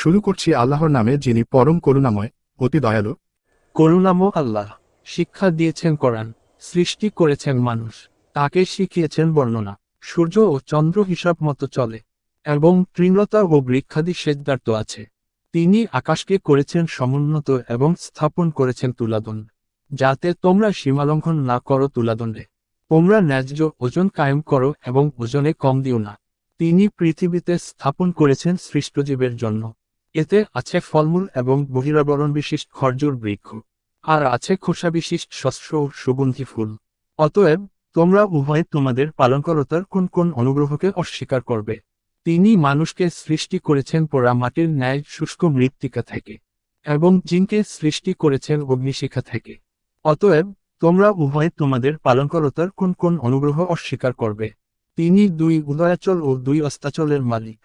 শুরু করছি আল্লাহর নামে যিনি পরম করুণাময়, অতি দয়ালু। করুণামো আল্লাহ, শিক্ষা দিয়েছেন কোরআন, সৃষ্টি করেছেন মানুষ, তাকে শিখিয়েছেন বর্ণনা, সূর্য ও চন্দ্র হিসাব মতো চলে, এবং তৃণলতা ও বৃক্ষাদি সেজদার্ত আছে। তিনি আকাশকে করেছেন সমুন্নত এবং স্থাপন করেছেন তুলাদণ্ড যাতে তোমরা সীমালঙ্ঘন না করো তুলাদণ্ডে। তোমরা ন্যায্য ওজন কায়েম করো এবং ওজনে কম দিও না। তিনি পৃথিবীতে স্থাপন করেছেন সৃষ্টজীবের জন্য। এতে আছে ফলমূল এবং বহিরাবরণ বিশিষ্ট খরজুর বৃক্ষ, আর আছে খোসা বিশিষ্ট শস্য ও সুগন্ধি ফুল। অতএব, তোমরা উভয়ে তোমাদের পালনকরতার কোন কোন অনুগ্রহকে অস্বীকার করবে? তিনি মানুষকে সৃষ্টি করেছেন পোড়া মাটির ন্যায় শুষ্ক মৃত্তিকা থেকে, এবং জিনকে সৃষ্টি করেছেন অগ্নিশিখা থেকে। অতএব, তোমরা উভয়ে তোমাদের পালনকরতার কোন কোন অনুগ্রহ অস্বীকার করবে? তিনি দুই উদয়াচল ও দুই অস্তাচলের মালিক।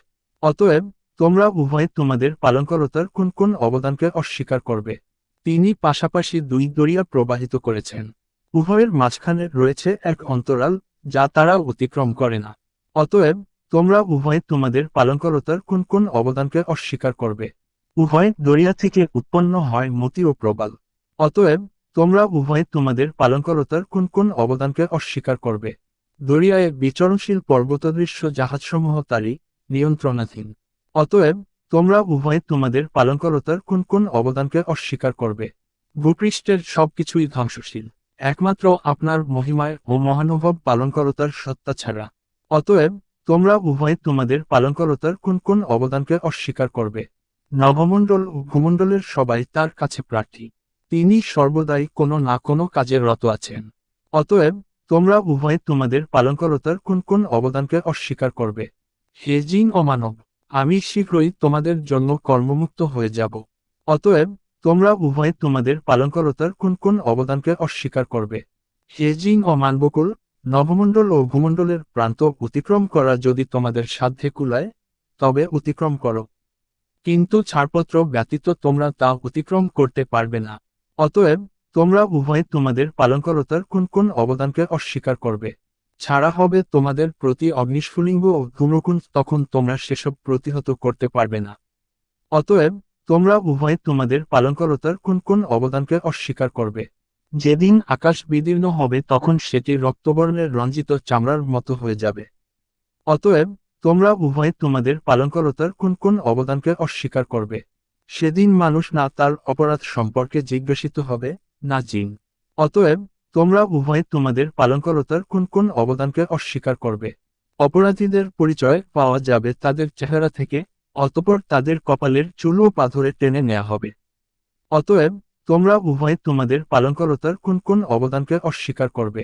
অতএব তোমরা উভয়ে তোমাদের পালনকরতার কোন কোন অবদানকে অস্বীকার করবে? তিনি পাশাপাশি দুই দরিয়া প্রবাহিত করেছেন। উভয়ের মাঝখানে রয়েছে এক অন্তরাল, যা তারা অতিক্রম করে না। অতএব, তোমরা উভয়ে তোমাদের পালনকরতার কোন কোন অবদানকে অস্বীকার করবে? উভয় দরিয়া থেকে উৎপন্ন হয় মতি ও প্রবাল। অতএব, তোমরা উভয়ে তোমাদের পালনকরতার কোন কোন অবদানকে অস্বীকার করবে? দরিয়ায় বিচরণশীল পর্বতদৃশ্য জাহাজসমূহ তারই নিয়ন্ত্রণাধীন। অতএব, তোমরা উভয়ে তোমাদের পালনকরতার কোন কোন অবদানকে অস্বীকার করবে? ভূপৃষ্ঠের সবকিছুই ধ্বংসশীল। একমাত্র আপনার মহিমায় ও মহানুভব পালনকরতার সত্তা ছাড়া। অতএব, তোমরা উভয়ে তোমাদের পালনকরতার কোন কোন অবদানকে অস্বীকার করবে? নবমণ্ডল ও ভূমণ্ডলের সবাই তার কাছে প্রার্থী। তিনি সর্বদাই কোনো না কোনো কাজে রত আছেন। অতএব, তোমরা উভয়ে তোমাদের পালনকরতার কোন কোন অবদানকে অস্বীকার করবে? হে জিন আমি শীঘ্রই তোমাদের জন্য কর্মমুক্ত হয়ে যাব। অতএব, তোমরা উভয়ে তোমাদের পালনকরতার কোন কোন অবদানকে অস্বীকার করবে? হে জিন ও মানবকুল, নবমণ্ডল ও ভূমণ্ডলের প্রান্ত অতিক্রম করা যদি তোমাদের সাধ্যে কুলায়, তবে অতিক্রম করো। কিন্তু ছাড়পত্র ব্যতীত তোমরা তা অতিক্রম করতে পারবে না। অতএব, তোমরা উভয়ে তোমাদের পালনকরতার কোন কোন অবদানকে অস্বীকার করবে? ছাড়া হবে তোমাদের প্রতি অগ্নিস্ফুলিঙ্গ ও ধূম্রকুণ তখন তোমরা সেসব প্রতিহত করতে পারবে না। অতএব, তোমরা উভয়ে তোমাদের পালনকরতার কোন কোন অবদানকে অস্বীকার করবে। যেদিন আকাশ বিদীর্ণ হবে তখন সেটি রক্তবর্ণের রঞ্জিত চামড়ার মতো হয়ে যাবে। অতএব, তোমরা উভয়ে তোমাদের পালনকরতার কোন কোন অবদানকে অস্বীকার করবে। সেদিন মানুষ না তার অপরাধ সম্পর্কে জিজ্ঞাসিত হবে, না জিন। অতএব তোমরা উভয়ে তোমাদের পালনকরতার কোন কোন অবদানকে অস্বীকার করবে? অপরাধীদের পরিচয় পাওয়া যাবে তাদের চেহারা থেকে, অতপর তাদের কপালের চুল ও পাথরে টেনে নেওয়া হবে। অতএব, তোমরা উভয়ে তোমাদের পালনকরতার কোন কোন অবদানকে অস্বীকার করবে?